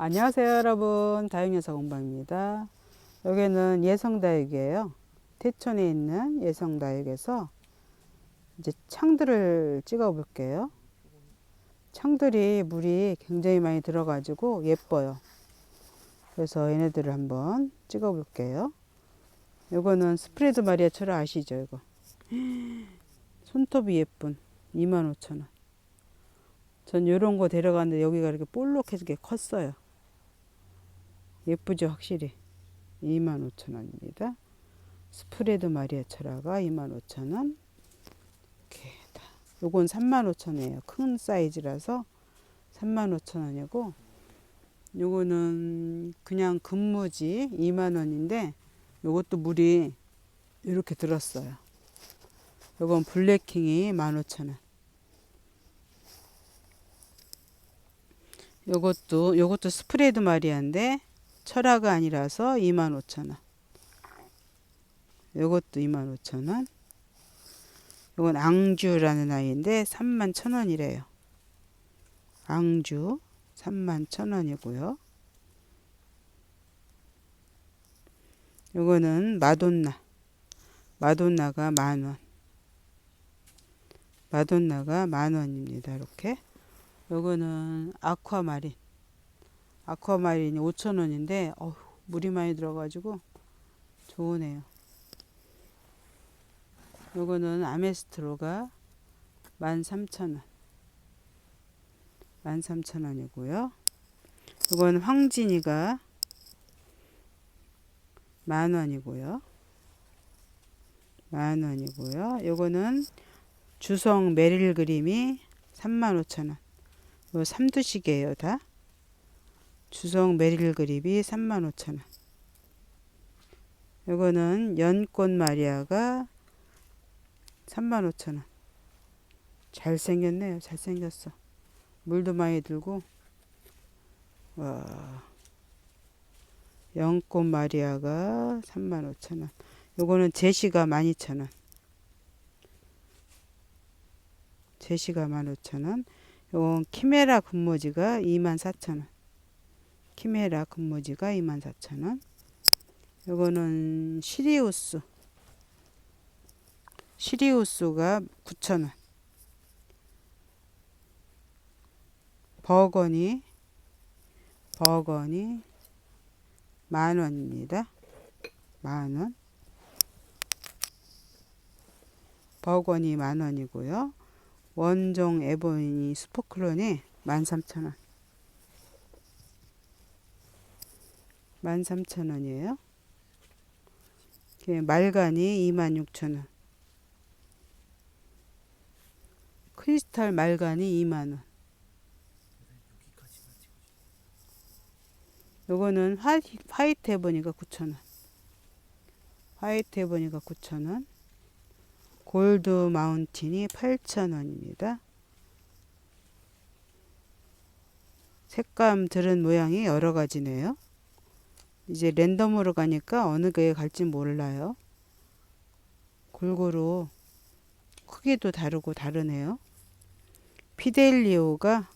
안녕하세요 여러분. 다육여사 공방입니다. 여기는 예성다육이에요. 태촌에 있는 예성다육에서 이제 창들을 찍어 볼게요. 창들이 물이 굉장히 많이 들어 가지고 예뻐요. 그래서 얘네들을 한번 찍어 볼게요. 요거는 스프레드 마리아처럼 아시죠 이거? 손톱이 예쁜. 25,000원. 전 요런 거 데려갔는데 여기가 이렇게 볼록해지게 컸어요 예쁘죠 확실히. 25,000원입니다. 스프레드 마리아 철화가 25,000원. 이렇게 다. 요건 35,000원이에요. 큰 사이즈라서 35,000원이고 요거는 그냥 금무지 2만원인데 요것도 물이 이렇게 들었어요. 요건 블랙킹이 15,000원. 요것도 요것도 스프레드 마리아인데 철화가 아니라서 25,000원. 요것도 25,000원. 요건 앙주라는 아이인데 31,000원이래요. 앙주 31,000원이고요. 요거는 마돈나. 마돈나가 만원. 마돈나가 만원입니다. 이렇게. 요거는 아쿠아마린. 아쿠아마린이 5,000원인데 어휴, 물이 많이 들어가지고 좋으네요. 요거는 아메스트로가 13,000원. 13,000원이고요. 요건 황진이가 만 원이고요. 만 원이고요. 요거는 주성 메릴 그림이 35,000원. 요 삼두식이에요, 다. 주성 메릴 그립이 35,000원. 요거는 연꽃 마리아가 35,000원. 잘생겼네요. 잘생겼어. 물도 많이 들고. 와. 연꽃 마리아가 35,000원. 요거는 제시가 12,000원. 제시가 15,000원. 요건 키메라 군모지가 24,000원. 키메라 금모지가 24,000원. 요거는 시리우스. 시리우스가 9,000원. 버거니 버거니 만원입니다. 만원. 버거니 만원이고요. 원종 에보니 스포클론이 13,000원. 13,000원이에요. 말간이 26,000원. 크리스탈 말간이 2만원. 요거는 화이트, 화이트 해보니까 9,000원. 화이트 해보니까 9,000원. 골드 마운틴이 8,000원입니다. 색감 들은 모양이 여러 가지네요. 이제 랜덤으로 가니까 어느 게 갈지 몰라요. 골고루 크기도 다르고 다르네요. 피델리오가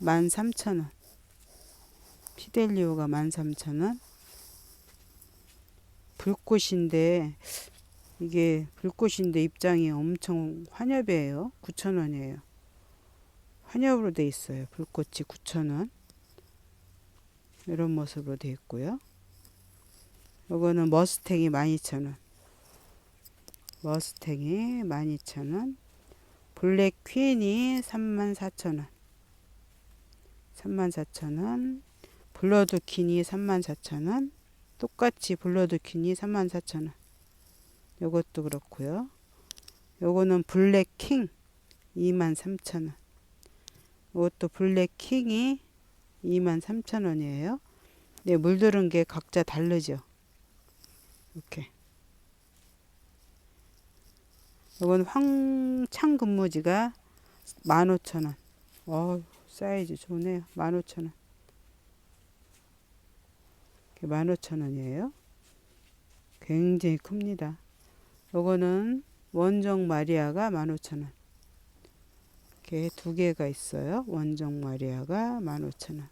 13,000원. 피델리오가 13,000원. 불꽃인데 이게 불꽃인데 입장이 엄청 환엽이에요. 9,000원이에요. 환엽으로 돼 있어요. 불꽃이 9,000원. 이런 모습으로 되어 있고요. 요거는 머스탱이 12,000원. 머스탱이 12,000원. 블랙 퀸이 34,000원. 34,000원. 블러드 퀸이 34,000원. 똑같이 블러드 퀸이 34,000원. 요것도 그렇고요. 요거는 블랙 킹 23,000원. 요것도 블랙 킹이 23,000원이에요. 네, 물들은 게 각자 다르죠. 이렇게. 이건 황창 근무지가 15,000원. 어, 사이즈 좋네요. 15,000원. 15,000원이에요. 굉장히 큽니다. 요거는 원정 마리아가 15,000원. 이렇게 두 개가 있어요. 원정 마리아가 15,000원.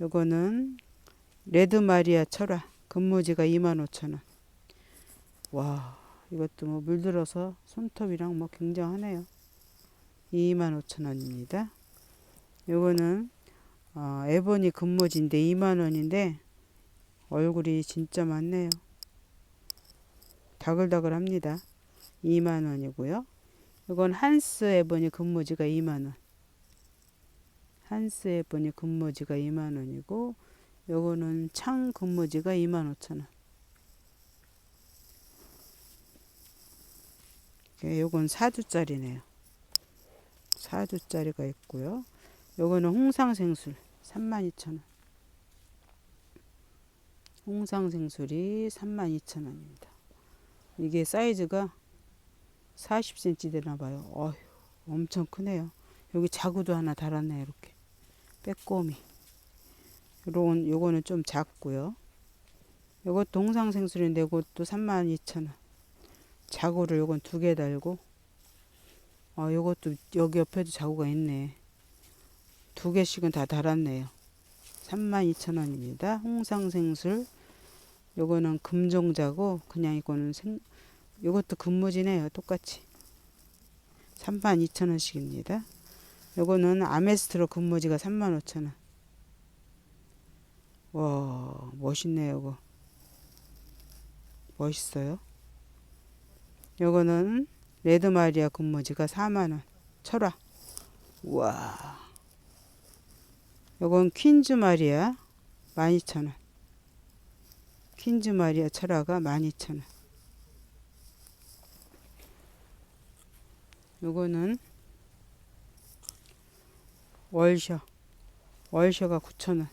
요거는 레드 마리아 철화 금모지가 25,000원. 와, 이것도 뭐 물들어서 손톱이랑 뭐 굉장하네요. 25,000원입니다. 요거는 어, 에보니 금모지인데 2만원인데 얼굴이 진짜 많네요. 다글다글합니다. 2만원이고요. 이건 한스 에보니 금모지가 2만원. 한스 에보니 금모지가 2만원이고 요거는 창 금모지가 25,000원. 예, 요건 4두짜리네요. 4두짜리가 있고요. 요거는 홍상생술 32,000원. 홍상생술이 32,000원입니다. 이게 사이즈가 40cm 되나 봐요. 어휴, 엄청 크네요. 여기 자구도 하나 달았네, 이렇게. 빼꼼이. 요런, 요거는 좀 작고요. 요것도 홍상생술인데 이것도 32,000원. 자구를 요건 두 개 달고 아, 요것도 여기 옆에도 자구가 있네. 두 개씩은 다 달았네요. 32,000원입니다. 홍상생술. 요거는 금종자고 그냥 이거는 생 요것도 금모지네요. 똑같이. 32,000원씩입니다. 요거는 아메스트로 금모지가 35,000원. 와, 멋있네요, 이거. 멋있어요. 요거는 레드 마리아 금모지가 4만원. 철화. 우와. 요건 퀸즈 마리아 12,000원. 퀸즈 마리아 철화가 12,000원. 요거는 월셔. 월셔가 9,000원.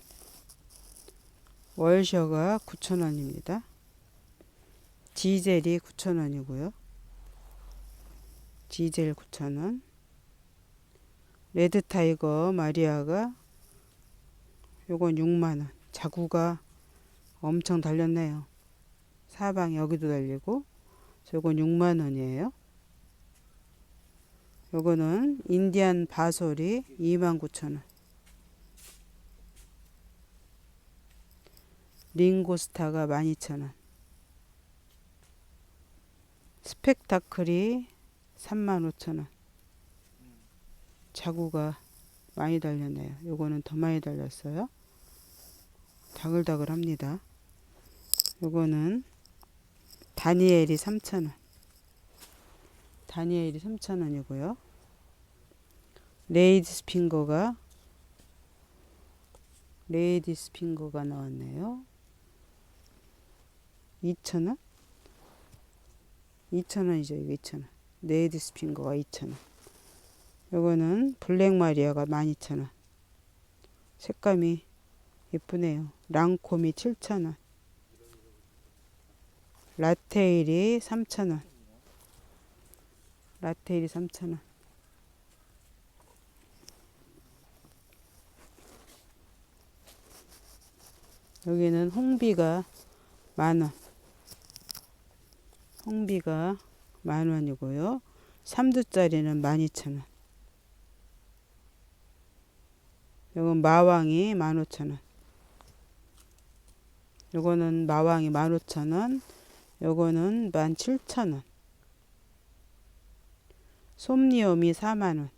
월셔가 9,000원입니다. 지젤이 9,000원이고요. 지젤 9,000원. 레드 타이거 마리아가 요건 6만원. 자구가 엄청 달렸네요. 사방 여기도 달리고 요건 6만원이에요. 요거는 인디안 바솔이 29,000원. 링고스타가 12,000원. 스펙타클이 35,000원. 자구가 많이 달렸네요. 요거는 더 많이 달렸어요. 다글다글 합니다. 요거는 다니엘이 3,000원. 다니엘이 3,000원이고요. 레이디 스 핑거가 레이디 스 핑거가 나왔네요. 2,000원? 2,000원이죠. 이거 2,000원. 레이디 스 핑거가 2,000원. 요거는 블랙 마리아가 12,000원. 색감이 예쁘네요. 랑콤이 7,000원. 라테일이 3,000원. 라테일이 3,000원. 여기는 홍비가 만원. 홍비가 만원이고요. 3두짜리는 12,000원. 요건 마왕이 15,000원. 요거는 마왕이 15,000원. 요거는 17,000원. 솜니엄이 4만원.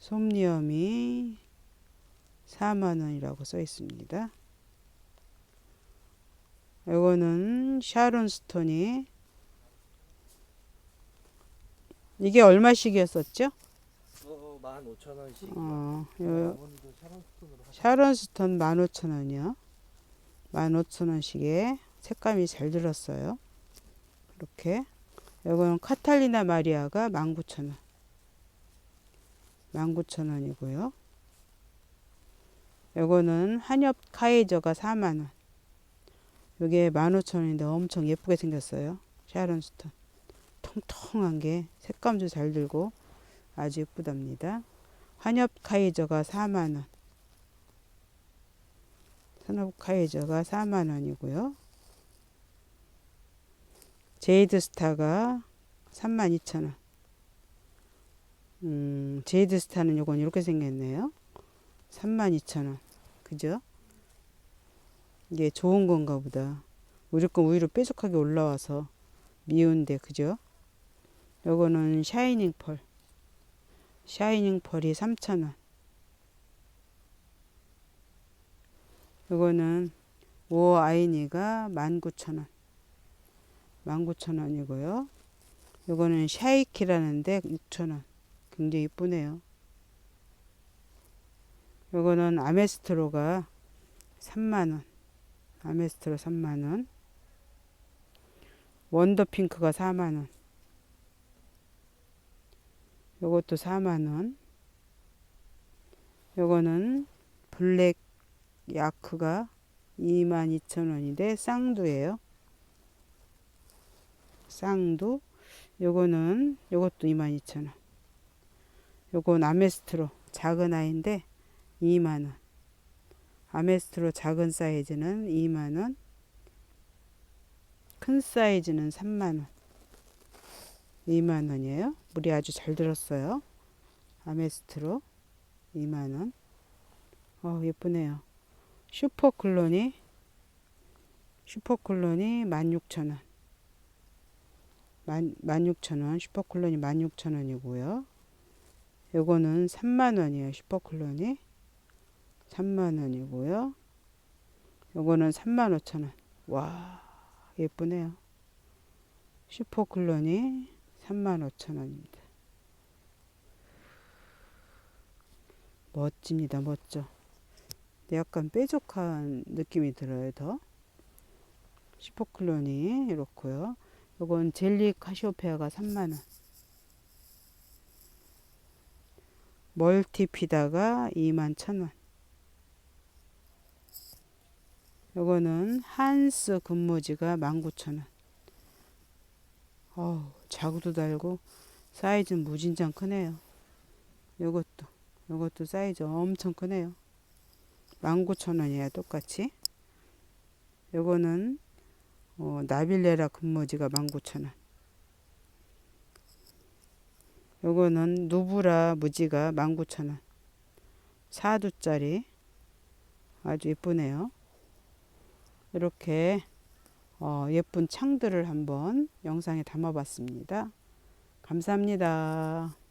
솜니엄이 4만원이라고 써 있습니다. 요거는 샤론 스톤이 이게 얼마씩이었었죠? 어, 15,000원씩. 어, 요, 아버님도 샤론스톤으로 하시 샤론 스톤 15,000원이요. 15,000원씩에 색감이 잘 들었어요. 이렇게. 요거는 카탈리나 마리아가 19,000원. 19,000원이고요. 요거는 한엽 카이저가 4만원. 요게 15,000원인데 엄청 예쁘게 생겼어요. 샤론 스톤. 통통한 게 색감도 잘 들고 아주 예쁘답니다. 한엽 카이저가 4만원. 산업 카이저가 4만 원이고요. 제이드 스타가 3만 2천 원. 음, 제이드 스타는 요건 이렇게 생겼네요. 3만 2천 원. 그죠? 이게 좋은 건가 보다. 우리 건 오히려 뾰족하게 올라와서 미운데 그죠? 요거는 샤이닝 펄. 샤이닝 펄이 3,000원. 요거는 오 아이니가 19,000원. 19,000원이고요. 요거는 샤이키라는데 6,000원. 굉장히 이쁘네요. 요거는 아메스트로가 3만원. 아메스트로 3만원. 원더핑크가 4만원. 요것도 4만원. 요거는 블랙 야크가 22,000원인데 쌍두예요. 쌍두. 요거는 요것도 22,000원. 요건 아메스트로 작은 아이인데 2만원. 아메스트로 작은 사이즈는 2만원. 큰 사이즈는 3만원. 2만원이에요. 물이 아주 잘 들었어요. 아메스트로 2만원. 어, 예쁘네요. 슈퍼클론이 슈퍼클론이 16,000원. 16,000원. 슈퍼클론이 16,000원이고요. 요거는 3만원이에요. 슈퍼클론이 3만원이고요. 요거는 35,000원. 와, 예쁘네요. 슈퍼클론이 35,000원입니다. 멋집니다. 멋져. 약간 뾰족한 느낌이 들어요. 더. 슈퍼클론이 이렇고요. 요건 젤리 카시오페아가 3만원. 멀티피다가 2만 1천원. 요거는 한스 근무지가 19,000원. 어우, 자구도 달고 사이즈는 무진장 크네요. 요것도 요것도 사이즈 엄청 크네요. 19,000원이야 똑같이. 요거는 어, 나빌레라 근무지가 19,000원. 요거는 누브라 무지가 19,000원. 4두짜리 아주 예쁘네요. 이렇게 어, 예쁜 창들을 한번 영상에 담아봤습니다. 감사합니다.